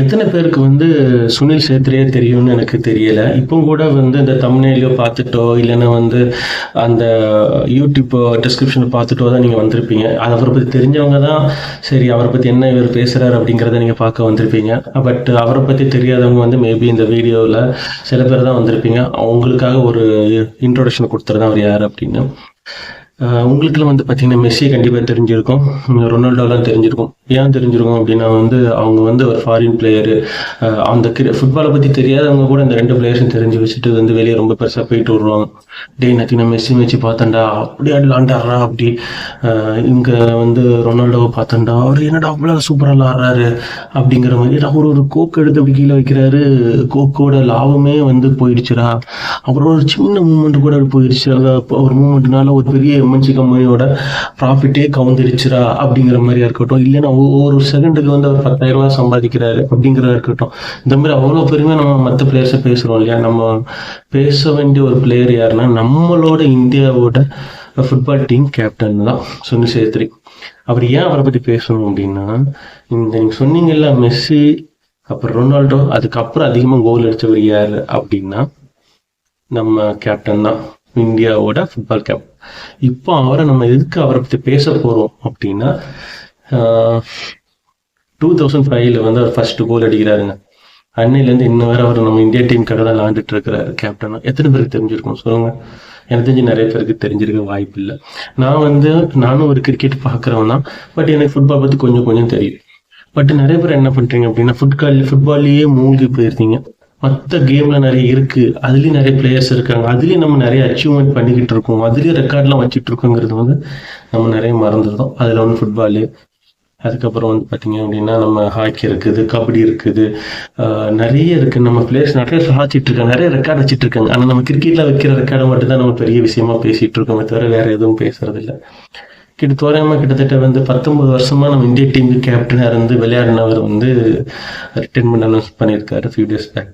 எத்தனை பேருக்கு வந்து சுனில் சேத்ரியே தெரியும்னு எனக்கு தெரியல. இப்போ கூட வந்து இந்த தமிழ்நிலையோ பார்த்துட்டோ இல்லைன்னா வந்து அந்த யூடியூப் டிஸ்கிரிப்ஷனை பார்த்துட்டோ தான் நீங்கள் வந்திருப்பீங்க. அது அவரை பற்றி தெரிஞ்சவங்க தான் சரி அவரை பற்றி என்ன இவர் பேசுகிறாரு அப்படிங்கிறத நீங்கள் பார்க்க வந்திருப்பீங்க. பட் அவரை பற்றி தெரியாதவங்க வந்து மேபி இந்த வீடியோவில் சில பேர் தான் வந்திருப்பீங்க. அவங்களுக்காக ஒரு இன்ட்ரோடக்ஷன் கொடுத்துருதான் அவர் யார் அப்படின்னு. உங்களுக்குலாம் வந்து பார்த்தீங்கன்னா மெஸ்ஸியை கண்டிப்பாக தெரிஞ்சிருக்கும். ரொனால்டோலாம் தெரிஞ்சிருக்கும். ஏன் தெரிஞ்சிருக்கும் அப்படின்னா வந்து அவங்க வந்து ஒரு ஃபாரின் பிளேயரு அந்த கிரி ஃபுட்பாலை பற்றி தெரியாதவங்க கூட இந்த ரெண்டு பிளேயர்ஸும் தெரிஞ்சு வச்சுட்டு வந்து வெளியே ரொம்ப பெருசாக போயிட்டு வருவாங்க. டே நத்தி நான் மெஸ்ஸி மெச்சி பார்த்தேன்டா அப்படி ஆடலாண்டாடுறா அப்படி. இங்கே வந்து ரொனால்டோவை பார்த்தேன்டா அவர் என்னடா அவ்வளோ சூப்பராக ஆடுறாரு அப்படிங்கிற மாதிரி. அவர் ஒரு கோக் எடுத்து அப்படி கீழே வைக்கிறாரு கோக்கோட லாபமே வந்து போயிடுச்சுடா. அப்புறம் ஒரு சின்ன மூமெண்ட் கூட போயிடுச்சு. ஒரு மூமெண்ட்னால ஒரு பெரிய எம்என்சி கம்பெனியோட ப்ராஃபிட்டே கவுந்துடுச்சுரா அப்படிங்கிற மாதிரியா இருக்கட்டும். இல்லைன்னா ஒவ்வொரு செகண்டுக்கு வந்து அவர் பத்தாயிரம் ரூபா சம்பாதிக்கிறாரு அப்படிங்கிறதா இருக்கட்டும். இந்த மாதிரி அவ்வளோ பெருமையாக நம்ம மற்ற பிளேயர்ஸை பேசுகிறோம் இல்லையா? நம்ம பேச வேண்டிய ஒரு பிளேயர் யாருன்னா நம்மளோட இந்தியாவோட ஃபுட்பால் டீம் கேப்டன் தான் சுனில் சேத்ரி. அவர் ஏன் அவரை பற்றி பேசணும் அப்படின்னா இந்த நீங்கள் சொன்னீங்கல்ல மெஸ்ஸி அப்புறம் ரொனால்டோ அதுக்கப்புறம் அதிகமாக கோல் அடித்தவர் யார் அப்படின்னா நம்ம கேப்டன் தான் இந்தியாவோட ஃபுட்பால் கேப்டன் இப்போ அவரை நம்ம எதுக்கு அவரை பற்றி பேச போகிறோம் அப்படின்னா டூ தௌசண்ட் ஃபைவ்ல வந்து அவர் ஃபர்ஸ்ட் கோல் அடிக்கிறாருங்க. அன்னையிலேருந்து இன்ன வரை அவர் நம்ம இந்தியா டீமுக்காக தான் விளாண்டுட்டு இருக்கிறாரு கேப்டனா எத்தனை பேருக்கு தெரிஞ்சிருக்கோம் சொல்லுங்க. எனக்கு தெரிஞ்சு நிறைய பேருக்கு தெரிஞ்சிருக்க வாய்ப்பு இல்லை. நான் வந்து நானும் ஒரு கிரிக்கெட் பார்க்குறவன் தான். பட் எனக்கு ஃபுட்பால் பற்றி கொஞ்சம் கொஞ்சம் தெரியும். பட் நிறைய பேர் என்ன பண்றீங்க அப்படின்னா ஃபுட்பால் ஃபுட்பால்லேயே மூழ்கி போயிருந்தீங்க. மற்ற கேம்ல நிறைய இருக்கு. அதுலயும் நிறைய பிளேயர்ஸ் இருக்காங்க. அதுலயும் நம்ம நிறைய அச்சீவ்மெண்ட் பண்ணிக்கிட்டு இருக்கோம். அதுலயும் ரெக்கார்ட்லாம் வச்சுட்டு இருக்கோங்கிறது வந்து நம்ம நிறைய மறந்துருந்தோம் அதுல வந்து ஃபுட்பாலு அதுக்கப்புறம் வந்து பார்த்தீங்க அப்படின்னா நம்ம ஹாக்கி இருக்குது கபடி இருக்குது. ஆஹ் நிறைய இருக்கு. நம்ம பிளேயர்ஸ் நிறைய சாதிச்சிட்டு இருக்காங்க. நிறைய ரெக்கார்ட் வச்சுட்டு இருக்காங்க. ஆனால் நம்ம கிரிக்கெட்ல வைக்கிற ரெக்கார்டை மட்டும் தான் நம்ம பெரிய விஷயமா பேசிட்டு இருக்கோமே தவிர வேற எதுவும் பேசுறது இல்லை கிட்ட தோராயமாக கிட்டத்தட்ட வந்து பத்தொன்பது வருஷமா நம்ம இந்திய டீமுக்கு கேப்டனாக இருந்து விளையாடினவர் வந்து ரிட்டைர்மெண்ட் அனௌன்ஸ் பண்ணியிருக்காரு ஃபியூ டேஸ் பேக்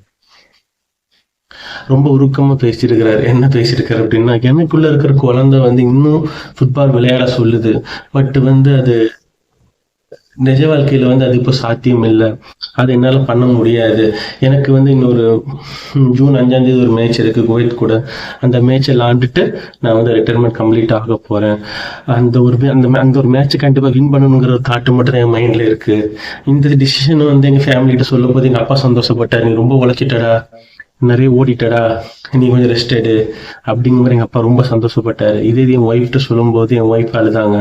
ரொம்ப உருக்கமா பேசியிருக்கிறாரு. என்ன பேசியிருக்காரு அப்படின்னா எனக்குள்ள இருக்கிற குழந்தை வந்து இன்னும் ஃபுட்பால் விளையாட சொல்லுது. பட் வந்து அது நிஜ வாழ்க்கையில வந்து அது இப்போ சாத்தியம் இல்லை அது என்னால் பண்ண முடியாது. எனக்கு வந்து இன்னொரு ஜூன் அஞ்சாந்தேதி ஒரு மேட்ச் இருக்கு குவைத் கூட. அந்த மேட்சை விளாண்டுட்டு நான் வந்து ரிட்டைர்மெண்ட் கம்ப்ளீட் ஆக போறேன். அந்த ஒரு அந்த மே- அந்த ஒரு மேட்ச்சை கண்டிப்பாக வின் பண்ணணுங்கிற ஒரு தாட்டு மட்டும் என் மைண்ட்ல இருக்கு. இந்த டிசிஷன் வந்து எங்க ஃபேமிலிகிட்ட சொல்லும் போது எங்கள் அப்பா சந்தோஷப்பட்டார். நீ ரொம்ப உழைச்சிட்டடா. நிறைய ஓடிட்டடா நீ கொஞ்சம் ரெஸ்ட் எடு அப்படிங்கிற மாதிரி எங்கள் அப்பா ரொம்ப சந்தோஷப்பட்டார். இதே இது என் ஒய்ஃப்ட்ட சொல்லும்போது என் ஒய்ஃப் அழுதாங்க.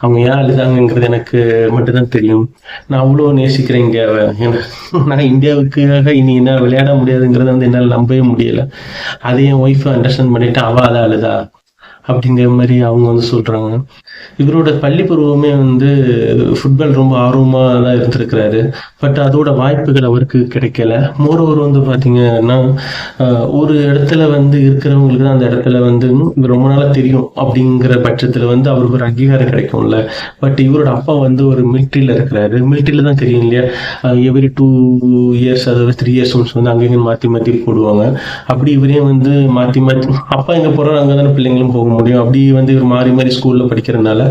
அவங்க ஏன் அழுதாங்கங்கிறது எனக்கு மட்டும்தான் தெரியும். நான் அவ்வளோ நேசிக்கிறேன் இந்தியாவை நான் இந்தியாவுக்காக இனி என்ன விளையாட முடியாதுங்கிறத வந்து என்னால் நம்பவே முடியல. அதை என் ஒய்ஃப் அண்டர்ஸ்டாண்ட் பண்ணிவிட்டு அவள் அதை அழுதா அப்படிங்கிற மாதிரி அவங்க வந்து சொல்றாங்க. இவரோட பள்ளி பருவமே வந்து ஃபுட்பால் ரொம்ப ஆர்வமா தான் இருந்திருக்கிறாரு. பட் அதோட வாய்ப்புகள் அவருக்கு கிடைக்கல. மோரோவர் வந்து பாத்தீங்கன்னா ஒரு இடத்துல வந்து இருக்கிறவங்களுக்கு தான் அந்த இடத்துல வந்து ரொம்ப நாளா தெரியும் அப்படிங்கிற பட்சத்துல வந்து அவருக்கு ஒரு அங்கீகாரம் கிடைக்கும்ல. பட் இவரோட அப்பா வந்து ஒரு மிலிட்ரியில் இருக்கிறாரு. மிலிட்ரியில் தான் தெரியும் இல்லையா? எவ்ரி டூ இயர்ஸ் அதாவது த்ரீ இயர்ஸ் ஒன்ஸ் வந்து அங்கேயும் மாத்தி மாத்தி போடுவாங்க. அப்படி இவரையும் வந்து மாத்தி மாத்தி அப்பா எங்க போறாரு அங்கே தானே பிள்ளைங்களும் போக முடியும். அப்படி வந்து இவர் மாறி மாறி ஸ்கூல்ல இருக்கிறதுனால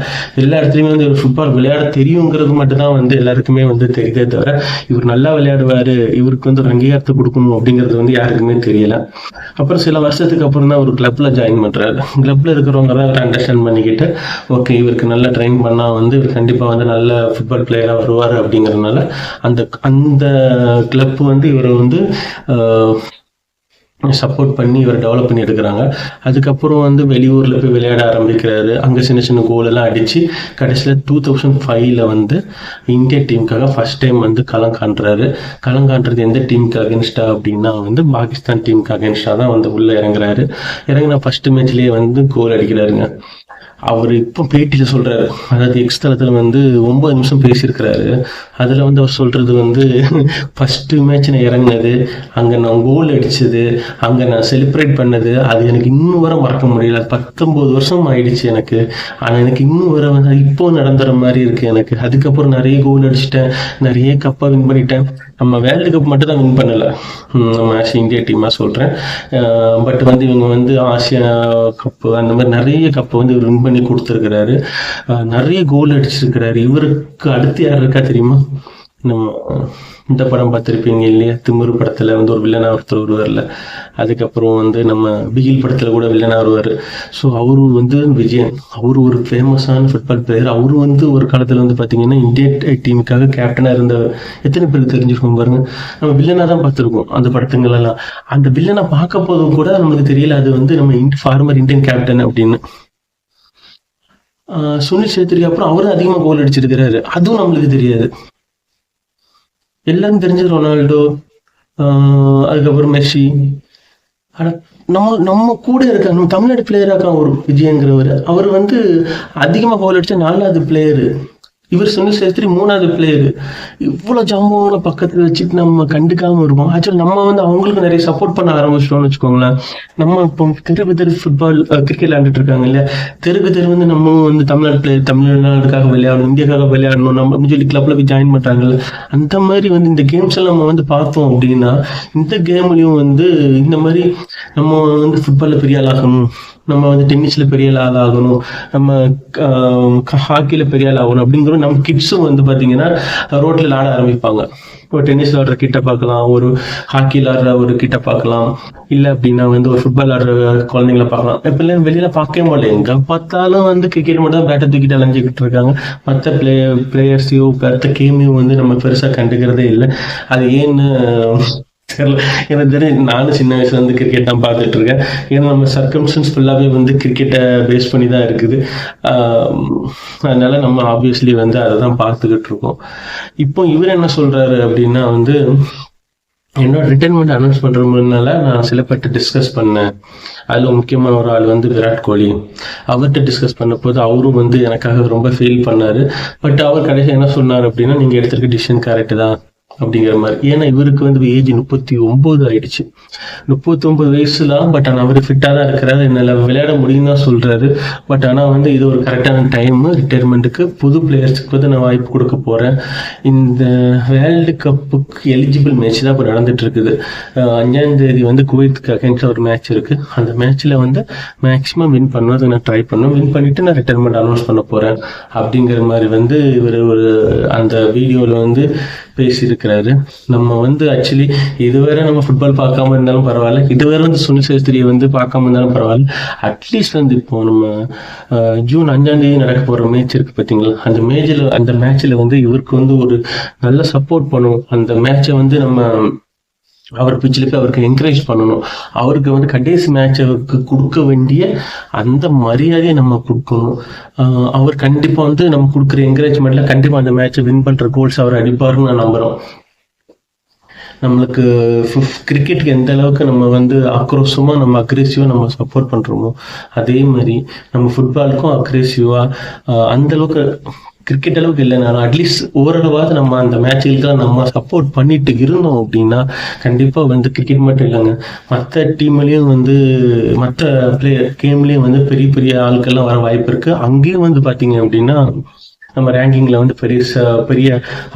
எல்லா இடத்துலயுமே வந்து இவர் ஃபுட்பால் விளையாட தெரியுங்கிறது மட்டும்தான் வந்து எல்லாருக்குமே வந்து தெரியுதே தவிர இவர் நல்லா விளையாடுவாரு இவருக்கு வந்து ஒரு அங்கீகாரத்தை கொடுக்கணும் அப்படிங்கிறது வந்து யாருக்குமே தெரியல. அப்புறம் சில வருஷத்துக்கு அப்புறம் தான் ஒரு கிளப்ல ஜாயின் பண்றாரு. கிளப்ல இருக்கிறவங்க தான் அண்டர்ஸ்டாண்ட் பண்ணிக்கிட்டு ஓகே இவருக்கு நல்லா ட்ரெயின் பண்ணா வந்து இவர் கண்டிப்பா வந்து நல்ல ஃபுட்பால் பிளேயரா வருவார் அப்படிங்கறதுனால அந்த அந்த கிளப் வந்து இவரை வந்து சப்போர்ட் பண்ணி இவர் டெவலப் பண்ணி எடுக்கிறாங்க. அதுக்கப்புறம் வந்து வெளியூரில் போய் விளையாட ஆரம்பிக்கிறாரு. அங்கே சின்ன சின்ன கோல் எல்லாம் கடைசியில் டூ தௌசண்ட் ஃபைவ்ல வந்து இந்திய டீமுக்காக ஃபர்ஸ்ட் டைம் வந்து களம் காண்றாரு. களம் காண்றது எந்த டீமுக்கு அகேன்ஸ்டா அப்படின்னா வந்து பாகிஸ்தான் டீமுக்கு அகேன்ஸ்டாக தான் வந்து உள்ளே இறங்குறாரு. இறங்கின ஃபர்ஸ்ட் மேட்ச்லேயே வந்து கோல் அடிக்கிறாருங்க. அவர் இப்போ பேட்டியில் சொல்கிறாரு அதாவது எக்ஸ் தளத்துல வந்து ஒம்பது நிமிஷம் பேசியிருக்கிறாரு. அதில் வந்து அவர் சொல்கிறது வந்து ஃபஸ்ட்டு மேட்ச் நான் இறங்குனது அங்கே நான் கோல் அடிச்சது அங்கே நான் செலிப்ரேட் பண்ணது அது எனக்கு இன்னும் வரை மறக்க முடியல. பத்தொம்போது பத்தொன்பது வருஷம் ஆயிடுச்சு எனக்கு. ஆனால் எனக்கு இன்னும் வர வந்து இப்போ நடந்துற மாதிரி இருக்குது எனக்கு. அதுக்கப்புறம் நிறைய கோல் அடிச்சிட்டேன். நிறைய கப்பாக வின் பண்ணிட்டேன். நம்ம வேர்ல்டு கப் மட்டும் தான் வின் பண்ணலை நம்ம ஆசிய இந்தியா டீமாக சொல்றேன். பட் வந்து இவங்க வந்து ஆசியா கப்பு அந்த மாதிரி நிறைய கப்பை வந்து இவர் வின் பண்ணி கொடுத்துருக்கிறாரு. நிறைய கோல் அடிச்சிருக்கிறாரு. இவருக்கு அடுத்து யார் இருக்கா தெரியுமா? நம்ம இந்த படம் பார்த்துருப்பீங்க இல்லையா? திமிரு படத்தில் வந்து ஒரு வில்லனா ஒருத்தர் வருவார்ல. அதுக்கப்புறம் வந்து நம்ம பிகில் படத்தில் கூட வில்லனா வருவார். ஸோ அவரு வந்து விஜயன். அவர் ஒரு ஃபேமஸான ஃபுட்பால் பிளேயர் அவரு வந்து ஒரு காலத்தில் வந்து பார்த்தீங்கன்னா இந்திய டீமுக்காக கேப்டனாக இருந்த எத்தனை பேருக்கு தெரிஞ்சிருக்கோம் பாருங்க. நம்ம வில்லனாக தான் பார்த்துருக்கோம் அந்த படத்துங்களெல்லாம். அந்த வில்லனை பார்க்க போதும் கூட நம்மளுக்கு தெரியல. அது வந்து நம்ம ஃபார்மர் இந்தியன் கேப்டன் அப்படின்னு. ஆஹ் சுனில் சேத்ரிக்கு அப்புறம் அவரும் அதிகமாக கோல் அடிச்சிருக்கிறாரு. அதுவும் நம்மளுக்கு தெரியாது. எல்லாரும் தெரிஞ்சது ரொனால்டோ ஆஹ் அதுக்கப்புறம் மெஸ்ஸி. ஆனா நம்ம நம்ம கூட இருக்காங்க நம்ம தமிழ்நாடு பிளேயராக இருக்கான் ஒரு விஜயங்கிறவர் அவர் வந்து அதிகமாக கோல் அடிச்ச நாலாவது பிளேயரு இவர் சுனில் சேஸ்திரி மூணாவது பிளேயரு இவ்வளோ ஜாம்பவங்களை பக்கத்தில் வச்சுட்டு நம்ம கண்டுக்காமல் இருப்போம். ஆக்சுவலி நம்ம வந்து அவங்களுக்கு நிறைய சப்போர்ட் பண்ண ஆரம்பிச்சிட்டோம்னு வச்சுக்கோங்களேன். நம்ம இப்போ தெருக்கு தெரு ஃபுட்பால் கிரிக்கெட் விளையாண்டுட்டு இருக்காங்க இல்லையா? தெருக்கு தெரு வந்து நம்ம வந்து தமிழ்நாடு பிளேயர் தமிழ்நாடுக்காக விளையாடணும் இந்தியாக்காக விளையாடணும் நம்ம அப்படின்னு சொல்லி கிளப்ல போய் ஜாயின் பண்ணுறாங்கல்ல அந்த மாதிரி வந்து இந்த கேம்ஸ் எல்லாம் நம்ம வந்து பார்த்தோம் அப்படின்னா இந்த கேம்லையும் வந்து இந்த மாதிரி நம்ம வந்து ஃபுட்பாலில் பெரிய ஆளாகணும். நம்ம வந்து டென்னிஸ்ல பெரிய ஆள் ஆகணும் நம்ம ஹாக்கியில் பெரிய ஆள் ஆகணும் அப்படிங்கிற நம்ம கிட்ஸும் வந்து பாத்தீங்கன்னா ரோட்ல விளாட ஆரம்பிப்பாங்க. ஒரு டென்னிஸ் விளாடுற கிட்ட பார்க்கலாம் ஒரு ஹாக்கி விளாடுற ஒரு கிட்ட பார்க்கலாம். இல்லை அப்படின்னா வந்து ஒரு ஃபுட்பால் ஆடுற குழந்தைங்கள பார்க்கலாம். இப்பெல்லாம் வெளியில பார்க்கவே முடியல. எங்க பார்த்தாலும் வந்து கிரிக்கெட் மட்டும் தான் பேட்டை தூக்கிட்டு அலைஞ்சிக்கிட்டு இருக்காங்க. மற்ற பிளே பிளேயர்ஸையோ மற்ற கேமையும் வந்து நம்ம பெருசாக கண்டுக்கிறதே இல்லை. அது ஏன்னு தெரியல. எனக்கு தெரியும் நானும் சின்ன வயசுல இருந்து கிரிக்கெட் தான் பார்த்துட்டு இருக்கேன். ஏன்னா நம்ம சர்க்கம்ஸ்டன்ஸ் ஃபுல்லாகவே வந்து கிரிக்கெட்டை பேஸ் பண்ணி தான் இருக்குது. அதனால நம்ம ஆப்வியஸ்லி வந்து அதை தான் பார்த்துக்கிட்டு இருக்கோம். இப்போ இவர் என்ன சொல்றாரு அப்படின்னா வந்து என்னோட ரிட்டைர்மெண்ட் அனௌன்ஸ் பண்ணுறதுனால முன்னால நான் சில பேர்ட்ட டிஸ்கஸ் பண்ணேன். அதில் முக்கியமான ஒரு ஆள் வந்து விராட் கோலி. அவர்கிட்ட டிஸ்கஸ் பண்ண போது அவரும் வந்து எனக்காக ரொம்ப ஃபீல் பண்ணார். பட் அவர் கடைசி என்ன சொன்னார் அப்படின்னா நீங்கள் எடுத்துருக்க டிசிஷன் கரெக்டு தான். அப்படிங்கிற மாதிரி. ஏன்னா இவருக்கு வந்து ஏஜ் முப்பத்தி ஒன்பது ஆயிடுச்சு. முப்பத்தி ஒன்பது வயசுல பட் ஆனால் அவர் ஃபிட்டாக தான் இருக்கிறாரு. என்னால் விளையாட முடியும் தான் சொல்றாரு. பட் ஆனால் வந்து இது ஒரு கரெக்டான டைம் ரிட்டையர்மெண்ட்டுக்கு புது பிளேயர்ஸுக்கு வந்து நான் வாய்ப்பு கொடுக்க போறேன். இந்த வேர்ல்டு கப்புக்கு எலிஜிபிள் மேட்ச் தான் இப்போ நடந்துட்டு இருக்குது. அஹ் அஞ்சாம் தேதி வந்து குவைத்துக்கு அகேன்ஸ்ட் ஒரு மேட்ச் இருக்கு. அந்த மேட்ச்ல வந்து மேக்ஸிமம் வின் பண்ணுவது நான் ட்ரை பண்ணுவேன் வின் பண்ணிட்டு நான் ரிட்டையர்மெண்ட் அனௌன்ஸ் பண்ண போறேன். அப்படிங்கிற மாதிரி வந்து இவர் ஒரு அந்த வீடியோவில் வந்து பேசியிருக்கிறாரு. நம்ம வந்து ஆக்சுவலி இதுவரை நம்ம ஃபுட்பால் பார்க்காம இருந்தாலும் பரவாயில்ல. இதுவரை வந்து சுனில் சேஸ்திரியை வந்து பார்க்காம இருந்தாலும் பரவாயில்ல. அட்லீஸ்ட் வந்து இப்போ நம்ம அஹ், ஜூன் அஞ்சாம் தேதி நடக்க போற மேட்ச் இருக்கு பார்த்தீங்களா? அந்த மேட்ச்ல அந்த மேட்ச்ல வந்து இவருக்கு வந்து ஒரு நல்ல சப்போர்ட் பண்ணும். அந்த மேட்சை வந்து நம்ம அவர் பிச்சிலுக்கு அவருக்கு என்கரேஜ் பண்ணணும். அவருக்கு வந்து கடைசி மேட்சுக்கு கொடுக்க வேண்டிய அந்த மரியாதையை நம்ம கொடுக்கணும். ஆஹ் அவர் கண்டிப்பா வந்து நம்ம கொடுக்குற என்கரேஜ்மெண்ட்ல கண்டிப்பா அந்த மேட்சை வின் பண்ற கோல்ஸ் அவர் அடிப்பாருன்னு நான் நம்புறோம் நம்மளுக்கு கிரிக்கெட்டுக்கு எந்த அளவுக்கு நம்ம வந்து ஆக்ரோஷமா நம்ம அக்ரெசிவாக நம்ம சப்போர்ட் பண்றோமோ அதே மாதிரி நம்ம ஃபுட்பாலுக்கும் அக்ரெசிவாக அந்த அளவுக்கு கிரிக்கெட் அளவுக்கு இல்லைனாலும் அட்லீஸ்ட் ஓரளவாவது நம்ம அந்த மேட்சுகளுக்கு நம்ம சப்போர்ட் பண்ணிட்டு இருந்தோம் அப்படின்னா கண்டிப்பா வந்து கிரிக்கெட் மட்டும் இல்லைங்க. மற்ற டீம்லயும் வந்து மற்ற பிளேயர் கேம்லயும் வந்து பெரிய பெரிய ஆட்கள்லாம் வர வாய்ப்பு இருக்கு. அங்கேயும் வந்து பாத்தீங்க அப்படின்னா நம்ம ரேங்கிங்ல வந்து பெரிய பெரிய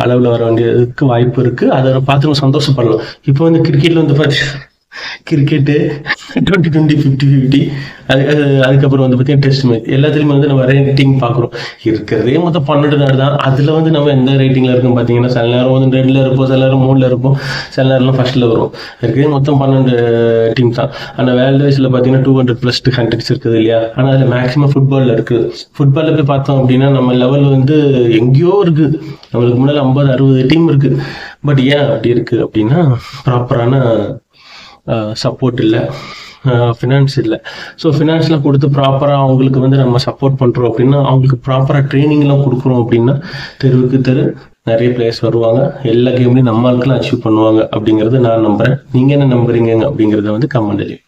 அளவுல வர வேண்டியதுக்கு வாய்ப்பு இருக்கு. அதை பார்த்து நம்ம சந்தோஷப்படலாம். இப்போ வந்து கிரிக்கெட்ல வந்து பார்த்தீங்கன்னா cricket twenty twenty fifty fifty அது அதுக்கப்புறம் வந்து பார்த்தீங்கன்னா டெஸ்ட் மேட்ச் எல்லாத்துலேயுமே வந்து நம்ம ரேட்டிங் பார்க்குறோம். இருக்கிறதே மொத்தம் பன்னெண்டு நாடு தான். அதில் வந்து நம்ம எந்த ரேட்டிங்கில் இருக்கும் பார்த்தீங்கன்னா சில நேரம் வந்து ரெண்டில் இருப்போம் சில நேரம் மூணில் இருப்போம் சில நேரம்லாம் ஃபர்ஸ்ட்டில் வரும். இருக்கிறதே மொத்தம் பன்னெண்டு டீம் தான். ஆனால் வேர்ல்டு வைஸில் பார்த்தீங்கன்னா two hundred plus two hundreds இருக்குது இல்லையா? ஆனால் அதில் மேக்ஸிமம் ஃபுட்பாலில் இருக்குது. ஃபுட்பாலில் போய் பார்த்தோம் அப்படின்னா நம்ம லெவல் வந்து எங்கேயோ இருக்குது நம்மளுக்கு முன்னால் ஐம்பது அறுபது டீம் இருக்குது பட் ஏன் அப்படி இருக்குது அப்படின்னா ப்ராப்பரான சப்போர்ட் இல்லை. ஃபினான்ஸ் இல்லை. ஸோ ஃபினான்ஸ்லாம் கொடுத்து ப்ராப்பராக அவங்களுக்கு வந்து நம்ம சப்போர்ட் பண்ணுறோம் அப்படின்னா அவங்களுக்கு ப்ராப்பராக ட்ரைனிங்லாம் கொடுக்குறோம் அப்படின்னா தெருவுக்கு தெரு நிறைய பிளேயர்ஸ் வருவாங்க. எல்லா கேம்லையும் நம்ம ஆட்களும் அச்சீவ் பண்ணுவாங்க அப்படிங்கிறது நான் நம்புகிறேன் நீங்கள் என்ன நம்புறீங்க அப்படிங்கிறத வந்து கமெண்ட் எழுதி